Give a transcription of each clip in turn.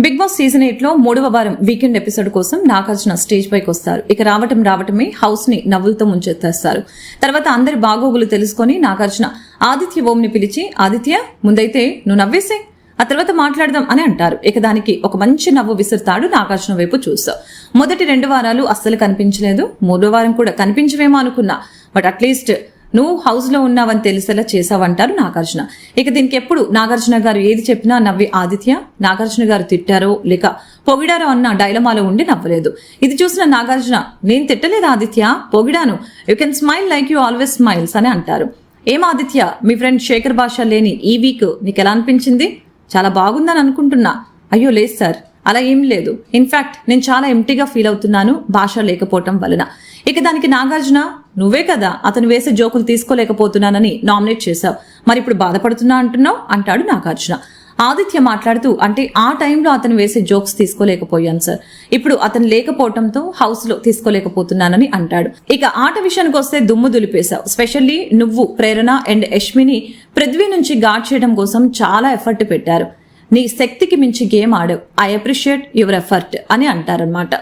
Big boss season ఎయిట్లో మూడవ వారం వీకెండ్ ఎపిసోడ్ కోసం నాగార్జున స్టేజ్ పైకి వస్తారు. ఇక రావటం రావటమే హౌస్ని నవ్వులతో ముంచెత్తేస్తారు. తర్వాత అందరి బాగోగులు తెలుసుకొని నాగార్జున ఆదిత్య ఓం ని పిలిచి ఆదిత్య ముందైతే నువ్వు నవ్వేసే ఆ తర్వాత మాట్లాడదాం అని అంటారు. ఇక దానికి ఒక మంచి నవ్వు విసురుతాడు నాగార్జున వైపు చూస్తా. మొదటి రెండు వారాలు అస్సలు కనిపించలేదు. మూడో వారం కూడా కనిపించవేమో అనుకున్నా. బట్ అట్లీస్ట్ నువ్వు హౌస్లో ఉన్నావని తెలిసేలా చేసావంటారు నాగార్జున. ఇక దీనికి ఎప్పుడు నాగార్జున గారు ఏది చెప్పినా నవ్వి ఆదిత్య నాగార్జున గారు తిట్టారో లేక పొగిడారో అన్న డైలమాలో ఉండి నవ్వలేదు. ఇది చూసిన నాగార్జున నేను తిట్టలేదు Aditya పొగిడాను. You can smile like you always smiles అని అంటారు. ఏం ఆదిత్య మీ ఫ్రెండ్ శేఖర్ భాష లేని ఈ వీక్ నీకు ఎలా అనిపించింది? చాలా బాగుందని అనుకుంటున్నా. అయ్యో లేదు సార్. అలా ఏం లేదు. ఇన్ఫాక్ట్ నేను చాలా ఎంటీగా ఫీల్ అవుతున్నాను భాష లేకపోవటం వలన. ఇక దానికి నాగార్జున నువ్వే కదా అతను వేసే జోకులు తీసుకోలేకపోతున్నానని నామినేట్ చేశావు. మరి ఇప్పుడు బాధపడుతున్నా అంటున్నావు? అంటాడు నాగార్జున. ఆదిత్య మాట్లాడుతూ అంటే ఆ టైంలో అతను వేసే జోక్స్ తీసుకోలేకపోయాను సార్ ఇప్పుడు అతను లేకపోవడంతో హౌస్లో తీసుకోలేకపోతున్నానని అంటాడు. ఇక ఆట విషయానికి వస్తే దుమ్ము దులిపేశావు. స్పెషల్లీ నువ్వు ప్రేరణ అండ్ యష్మిని పృథ్వీ నుంచి గాడ్ చేయడం కోసం చాలా ఎఫర్ట్ పెట్టారు. నీ శక్తికి మించి గేమ్ ఆడావు. ఐ అప్రిషియేట్ యువర్ ఎఫర్ట్ అని అంటారనమాట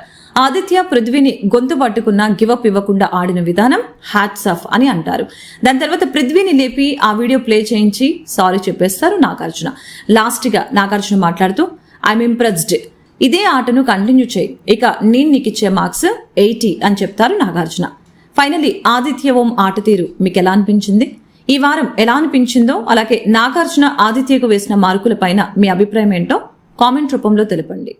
ఆదిత్య పృథ్వీని గొంతు పట్టుకున్న గివప్ ఇవ్వకుండా ఆడిన విధానం హ్యాట్స్ ఆఫ్ అని అంటారు. దాని తర్వాత పృథ్వీని లేపి ఆ వీడియో ప్లే చేయించి సారీ చెప్పేస్తారు నాగార్జున. లాస్ట్గా నాగార్జున మాట్లాడుతూ ఐఎమ్ ఇంప్రెస్డ్ ఇదే ఆటను కంటిన్యూ చేయి. ఇక నేను నీకు ఇచ్చే మార్క్స్ ఎయిటీ అని చెప్తారు నాగార్జున. ఫైనలీ ఆదిత్య ఓం ఆట తీరు. మీకు ఎలా అనిపించింది? ఈ వారం ఎలా అనిపించిందో అలాగే నాగార్జున ఆదిత్యకు వేసిన మార్కుల పైన మీ అభిప్రాయం ఏంటో కామెంట్ రూపంలో తెలపండి.